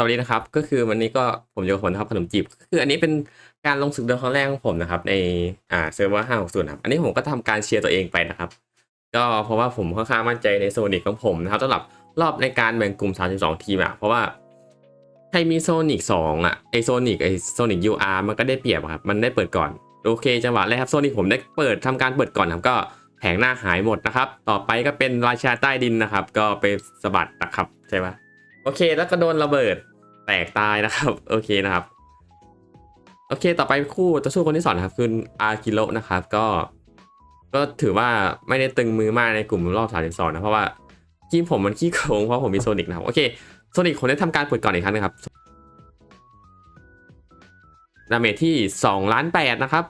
สวัสดีนะครับ ก็คือวันนี้ก็ผมอยู่กับผลนครับขนมจีบคืออันนี้เป็นการลงศึกเดินครั้งแรกของผมนะครับ ในอ่าเซิร์ฟเวอร์ห้าหกศูนย์ครับ อันนี้ผมก็ทำการเชียร์ตัวเองไปนะครับ ก็เพราะว่าผมค่อนข้างมั่นใจในโซนิกของผมนะครับสำหรับรอบในการแบ่งกลุ่ม 32 ทีมอะเพราะว่าใครมีโซนิก2อะไอโซนิกไอโซนิกยูอาร์มันก็ได้เปรียบครับ มันได้เปิดก่อน โอเคจังหวะแรกครับโซนิกผมได้เปิดทำการเปิดก่อนครับก็แผงหน้าหายหมดนะครับ ต่อไปก็เป็นราชาใต้ดินนะครับ ก็ไปสะบัดนะครับใช่ปะโอเค แล้วก็โดนระเบิด แตกตายนะครับ โอเคนะครับ โอเค ต่อไปคู่ต่อสู้คนที่สองนะครับคืออากิโรนะครับ ก็ ก็ถือว่าไม่ได้ตึงมือมากในกลุ่มรอบ32นะเพราะว่าทีมผมมันขี้โกงเพราะผมมีโซนิกนะครับ โอเคโซนิกผมได้ทำการเปิดก่อนอีกครั้งนะครับดาเมจที่2ล้าน8นะครับ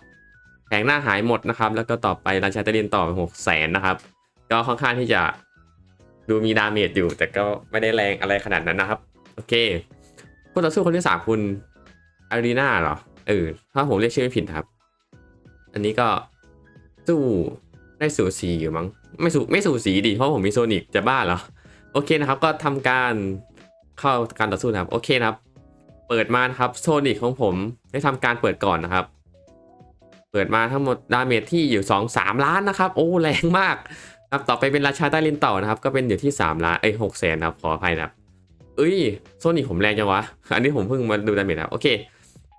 แผงหน้าหายหมดนะครับ แล้วก็ต่อไปราชาเตเรียนต่อ6 0แสนนะครับ ก็ค่อนข้างที่จะดูมีดาเมจอยู่ แต่ก็ไม่ได้แรงอะไรขนาดนั้นนะครับ โอเค คู่ต่อสู้คนที่สามคุณอารีนาเหรอ เออ ถ้าผมเรียกชื่อไม่ผิดครับ อันนี้ก็สู้ได้สูสีอยู่มั้ง ไม่สูไม่สูสีดิ เพราะผมมีโซนิกจะบ้าเหรอ โอเคนะครับ ก็ทำการเข้าการต่อสู้นะครับ โอเคนะครับ เปิดมาครับโซนิกของผมได้ทำการเปิดก่อนนะครับ เปิดมาทั้งหมดดาเมจที่อยู่ 2 3 ล้านนะครับ โอ้แรงมากครับต่อไปเป็นราชาใต้ลินต่อนะครับ ก็เป็นอยู่ที่ 3 ล้าน เอ้ยหกแสนครับ ขออภัยนะครับ เอ้ยโซนิกผมแรงจังวะ อันนี้ผมเพิ่งมาดูดาเมจครับโอเค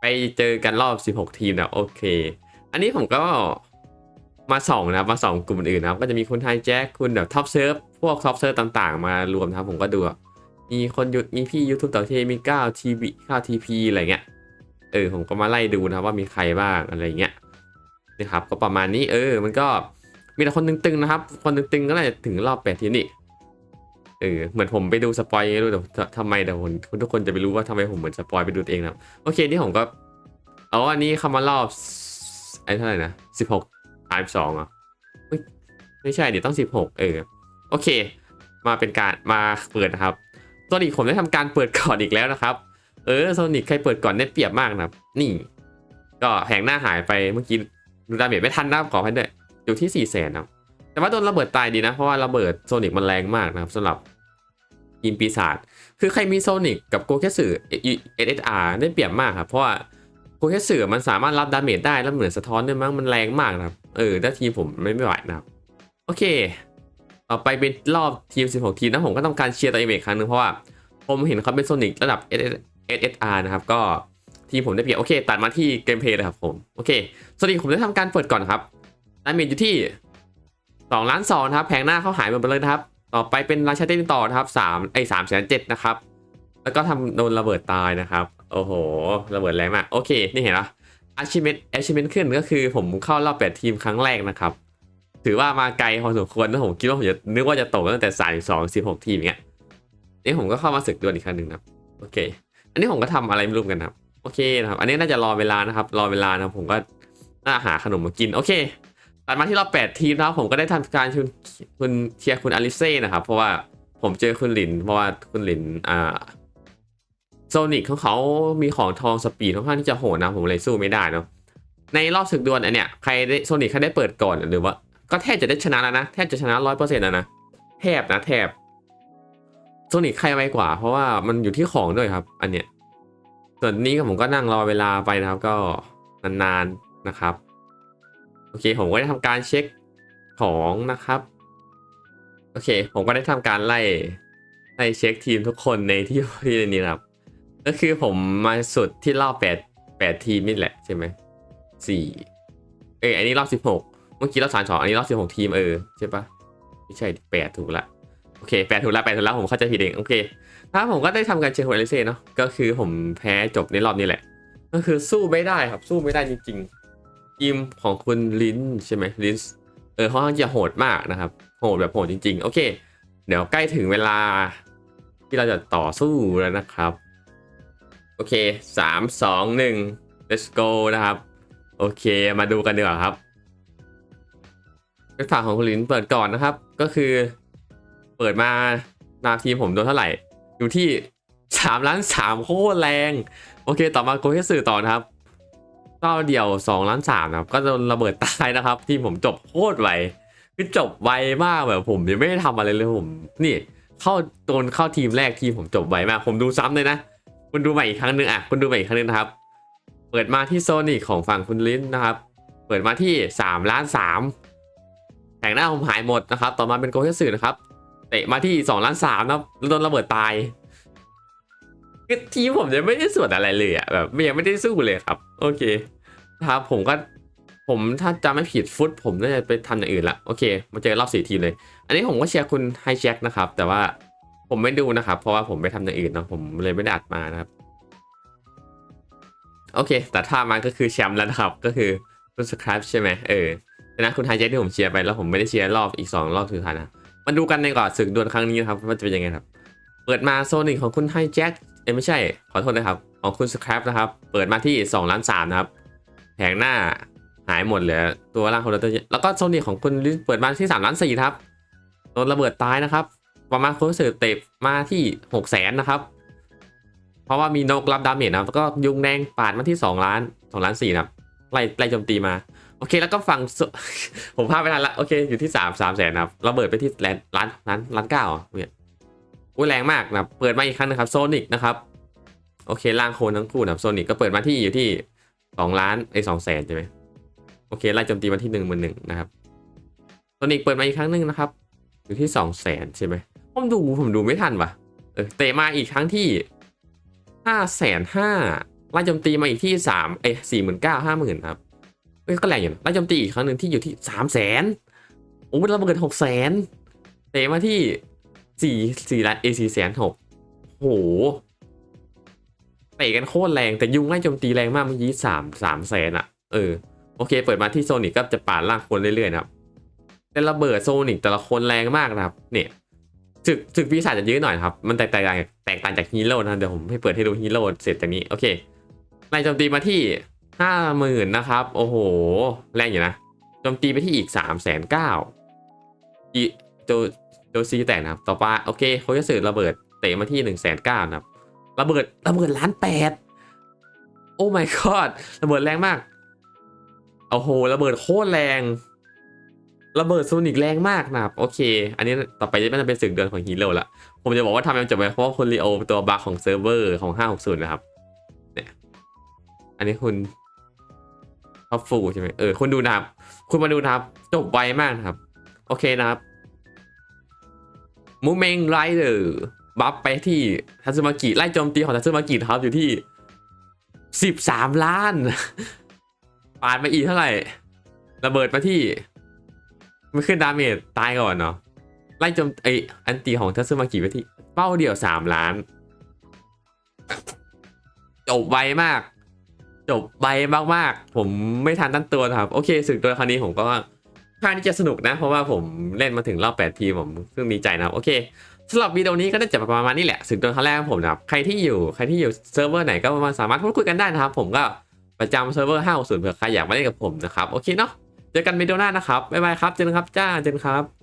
ไปเจอกันรอบ 16 ทีมนะโอเค อันนี้ผมก็มาสองนะมาสองกลุ่มอื่นนะครับก็จะมีคุณไทยแจ็คคุณแบบท็อปเซิร์ฟพวกท็อปเซิร์ฟต่างๆ มารวมนะครับผมก็ดูมีคนยุดมีพี่ยูทูบต่อเทมี9ทีวี9ทีพีอะไรเงี้ยเออผมก็มาไล่ดูนะว่ามีใครบ้างอะไรเงี้ยนะครับก็ประมาณนี้เออมันก็มีแต่คนตึงๆนะครับ คนตึงๆก็น่าจะถึงรอบแปดทีนี่ เออเหมือนผมไปดูสปอยไม่รู้แต่ทำไมแต่คนทุกคนจะไปรู้ว่าทำไมผมเหมือนสปอยไปดูเองนะโอเคนี่ผมก็เอาอันนี้เข้ามารอบไอ้เท่าไหร่นะสิบหกอายสองอะไม่ใช่เดี๋ยวต้องสิบหกเออโอเค มาเป็นการมาเปิดนะครับโซนิกผมได้ทำการเปิดก่อนอีกแล้วนะครับ เออโซนิกใครเปิดก่อนได้เปรียบมากนะนี่ ก็แผงหน้าหายไปเมื่อกี้ดูดาเมจไม่ทันนะขอให้ด้วยอยู่ที่สี่แสนครับแต่ว่าโดนระเบิดตายดีนะ เพราะว่าระเบิดโซนิกมันแรงมากนะครับสำหรับ ทีมปีศาจคือใครมีโซนิกกับโกเคสึ SSR ได้เปรียบมากครับ เพราะว่าโกเคสึมันสามารถรับดาเมจได้แล้วเหมือนสะท้อนด้วยมั้งมันแรงมากนะครับ เออถ้าทีมผมไม่ไม่ไหวนะครับ โอเค ต่อไปเป็นรอบทีม 16 ทีมนะผมก็ต้องการเชียร์ตัวเองอีกครั้งหนึงเพราะว่าผมเห็นเขาเป็นโซนิกระดับ SSR นะครับ ก็ทีมผมได้เปรียบโอเค ตัดมาที่เกมเพลย์เลยครับผม โอเคโซนิกผมได้ทำการเปิดก่อนครับดาเมจอยู่ที่สองล้านสองครับ แผงหน้าเขาหายหมดไปเลยนะครับ ต่อไปเป็นราชาเต้นต่อนะครับสามไอ้สามแสนเจ็ดนะครับ แล้วก็ทำโดนระเบิดตายนะครับ โอ้โห ระเบิดแรงมาก โอเค นี่เห็นปะ achievement achievement ขึ้นก็คือผมเข้ารอบแปดทีมครั้งแรกนะครับ ถือว่ามาไกลพอสมควรนะผมคิดว่าผมจะนึกว่าจะตกตั้งแต่สายสองสิบหกทีมอย่างเงี้ยนี่ผมก็เข้ามาศึกด่วลอีกครั้งหนึ่งนะโอเค อันนี้ผมก็ทำอะไรไม่รู้กันครับ โอเคนะครับ อันนี้น่าจะรอเวลานะครับ รอเวลานะผมก็น่าหาขนมมากิน โอเค ตัดมาที่รอบ8ทีมนะครับผมก็ได้ทำการชวนคุณเชียร์คุณอลิเซ่นะครับ เพราะว่าผมเจอคุณหลิน เพราะว่าคุณหลินอ่าโซนิกของเขามีของทองสปีดค่อนข้างที่จะโหดนะผมเลยสู้ไม่ได้เนาะในรอบศึกดวลอันเนี้ยใครได้โซนิกใครได้เปิดก่อนหรือว่า ก็แทบจะได้ชนะแล้วนะแทบจะชนะร้อยเปอร์เซ็นต์แล้วนะแทบนะแทบโซนิกใครไวกว่า เพราะว่ามันอยู่ที่ของด้วยครับ อันเนี้ยส่วนนี้ผมก็นั่งรอเวลาไปนะครับ ก็นานๆนะครับ โอเคผมก็ได้ทำการเช็คของนะครับ โอเค ผมก็ได้ทำการไล่ไล่เช็คทีมทุกคนในที่ที่นี้นะครับ ก็คือผมมาสุดที่รอบแปดแปดทีมนี่แหละใช่ไหมสี่เอยอันนี้รอบสิบหกเมื่อกี้รอบสามสองอันนี้รอบสิบหกทีมเออใช่ปะไม่ใช่แปดถูกละโอเคแปดถูกละแปดถูกละผมเข้าใจผิดเองโอเคถ้าผมก็ได้ทำการเช็คของเอลิเซ่เนาะก็คือผมแพ้จบในรอบนี้แหละ ก็คือสู้ไม่ได้ครับสู้ไม่ได้จริงๆ ทีมของคุณลินใช่ไหมลินเออเขาค่อนข้างจะโหดมากนะครับ โหดแบบโหดจริง ๆ โอเค เดี๋ยวใกล้ถึงเวลาที่เราจะต่อสู้แล้วนะครับ โอเคสามสองหนึ่ง let's go นะครับ โอเคมาดูกันดีกว่าครับเป็นฝั่งของคุณลินเปิดก่อนนะครับ ก็คือเปิดมานาทีมผมโดนเท่าไหร่ อยู่ที่สามล้านสามโคตรแรง โอเค ต่อมาโกเฮสื่อต่อนะครับ ก็เดี่ยว2ล้าน3นะครับ ก็โดนระเบิดตายนะครับ ที่ผมจบโคตรไวคือจบไวมากแบบผมยังไม่ได้ทำอะไรเลยผม นี่เข้าโดนเข้าทีมแรกทีมผมจบไวมาก ผมดูซ้ำเลยนะ คุณดูใหม่อีกครั้งหนึ่งอะคุณดูใหม่อีกครั้งหนึงนะครับ เปิดมาที่โซนิกของฝั่งคุณลิ้นนะครับ เปิดมาที่3ล้าน3แผงหน้าผมหายหมดนะครับ ต่อมาเป็นโกเทสึนะครับเตะมาที่2ล้าน3นะครับโดนระเบิดตายคือทีมผมยังไม่ได้ส่วนอะไรเลยอะแบบยังไม่ได้สู้เลยครับ โอเคนะครับผมก็ผมถ้าจำไม่ผิดฟุตผมน่าจะไปทำอย่างอื่นละโอเค มาเจอรอบสี่ทีมเลย อันนี้ผมก็เชียร์คุณไฮแจ็คนะครับ แต่ว่าผมไม่ดูนะครับ เพราะว่าผมไปทำอย่างอื่นเนาะผมเลยไม่ได้อัดมานะครับ โอเค แต่ถ้ามันก็คือแชมป์แล้วนะครับ ก็คือคุณสครับใช่ไหมเออแต่นะคุณไฮแจ็คที่ผมเชียร์ไปแล้วผมไม่ได้เชียร์รอบอีก 2 รอบสุดท้ายนะมาดูกันในก่อนศึกดวลครั้งนี้นะครับว่าจะเป็นยังไงครับ เปิดมาโซนิกของคุณไฮแจ็คเอ้ไม่ใช่ขอโทษนะครับ ของคุณสครับนะครับ เปิดมาที่2ล้าน3นะครับ แผงหน้าหายหมดเหลือตัวล่างคนละตัวแล้วก็โซนิกของคุณลิสเปิดมาที่3ล้าน4ครับโดนระเบิดตายนะครับประมาณโคเสือเตะมาที่6 0แสนนะครับ เพราะว่ามีนกรับดาเมจนะแล้วก็ยุงแดงปาดมาที่ 2 ล้าน2ล้าน4นะครับไล่ไล่โจมตีมา โอเคแล้วก็ฝั่งผมพลาดไปทันละโอเคอยู่ที่3 3แสนนะครับระเบิดไปที่แลนล้านล้านล้านเก้าอะเนี่ยอุ้ยแรงมากนะเปิดมาอีกครั้งนะครับโซนิกนะครับ โอเคล่างโคนทั้งคู่นะครับโซนิกก็เปิดมาที่อยู่ที่2ล้านไอ้สองแสนใช่ไหมโอเคไล่โจมตีมาที่1นึ่งหมื่นหนึ่งนะครับโซนิกเปิดมาอีกครั้งหนึ่งนะครับ อยู่ที่2 0 0แสนใช่ไหมผมดูผมดูไม่ทันว่ะเออเตะมาอีกครั้งที่ห้าแสนห้าไล่โจมตีมาอีกที่สามเอ้สี่หมื่นเก้าห้าหมื่นครับเอ้ก็แรงอยู่นะไล่โจมตีอีกครั้งหนึ่งที่อยู่ที่สามแสนโอ้ยระเบิดหกแสนเตะมาที่สี่สี่ล้านเอสี่แสนหกโห เตะกันโคตรแรงแต่ยุงไล่โจมตีแรงมากเมื่อกี้สามสามแสนอะเออโอเค เปิดมาที่โซนิกก็จะป่าล่างคนเรื่อยๆนะครับ แต่ระเบิดโซนิกแต่ละคนแรงมากนะครับ เนี่ยศึกศึกปีศาจจะเยอะหน่อยครับ มันแตกต่างจากแตกต่างจากฮีโร่นะเดี๋ยวผมให้เปิดให้ดูฮีโร่เสร็จจากนี้ โอเคไล่โจมตีมาที่ห้าหมื่นนะครับ โอ้โห แรงอยู่นะโจมตีไปที่อีกสามแสนเก้าอีโจโจซีแตกนะครับ ต่อไปโอเคเขาจะสื่อระเบิดเตะมาที่หนึ่งแสนเก้านะครับ ระเบิดระเบิดล้านแปดโอ้ my god ระเบิดแรงมากโอ้โหระเบิดโคตรแรง ระเบิดโซนิกแรงมากนะครับโอเค อันนี้ต่อไปจะเป็นศึกเดือนของฮีโร่ละผมจะบอกว่าทำไมมันจบไปเพราะว่าคุณลีโอตัวบัคของเซิร์ฟเวอร์ของ 560 นะครับเนี่ยอันนี้คุณท็อปฟูใช่ไหมเออคุณดูนะครับ คุณมาดูนะครับ จบไวมากนะครับ โอเคนะครับมูเมงไรเดอร์ บัฟไปที่ทัซึมากิไล่โจมตีของทัซึมากิครับอยู่ที่ 13 ล้านปาดมาอีกเท่าไหร่ ระเบิดมาที่มันขึ้นดาเมจตายก่อนเนาะไล่โจมไออันตีของทัซึมากิไปที่ เป้าเดียว 3 ล้าน จบไวมาก จบไวมากๆ ผมไม่ทันตั้งตัวครับ โอเคสึกตัวครั้งนี้ผมก็ค่อนข้างที่จะสนุกนะ เพราะว่าผมเล่นมาถึงรอบ 8 ทีผมซึ่งดีใจนะโอเค สำหรับวิดีโอนี้ก็น่าจะประมาณนี้แหละสึกตัวครั้งแรกของผมนะครับใครที่อยู่ใครที่อยู่เซิร์ฟเวอร์ไหนก็มาสามารถพูดคุยกันได้นะครับ ผมก็ประจำเซิร์ฟเวอร์560เผื่อใครอยากมาเล่นกับผมนะครับโอเคเนาะเจอกันวิดีโอหน้านะครับบ๊ายบายครับเจอกันครับจ้าเจอกันครับ